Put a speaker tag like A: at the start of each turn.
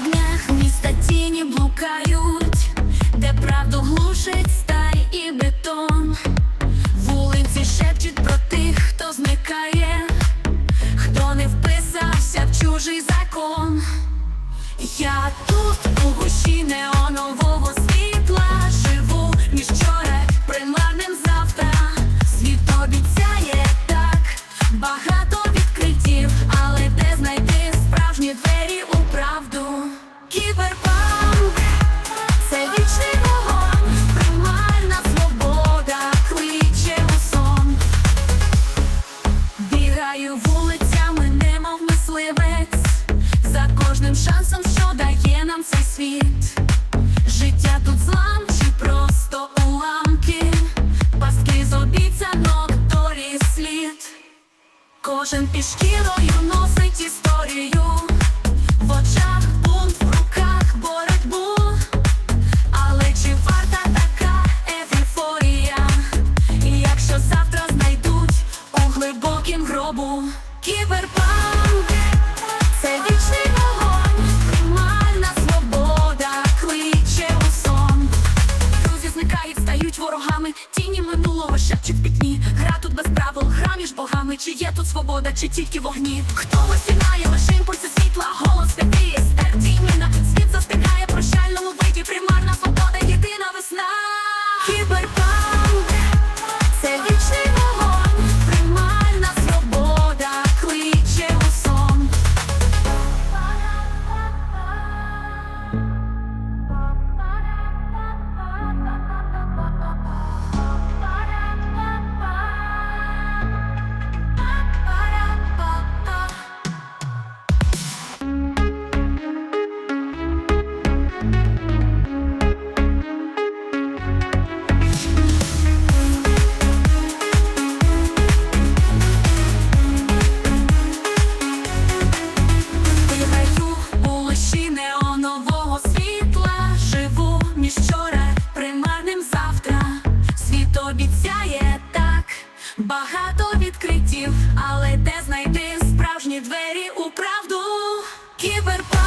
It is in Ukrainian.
A: вогнях міста тіні блукають, де правду глушить сталь і бетон. Вулиці шепчуть про тих, хто зникає, хто не вписався в чужий закон. Я тут у гущі неонового світла світ. Життя тут злам чи просто уламки, пастки з обіцянок долі слід. Кожен під шкірою носить історію, в очах бунт, в руках боротьбу. Але чи варта така ейфорія? І якщо завтра знайдуть у глибокім гробу ногами, тіні минулого шепчуть пітні. Гра тут без правил, гра між богами, чи є тут свобода, чи тільки вогні? Хто висінає лише імпульси світла, голос святий естер, тіні на Багато відкриттів, але де знайти справжні двері у правду? Кіберпанк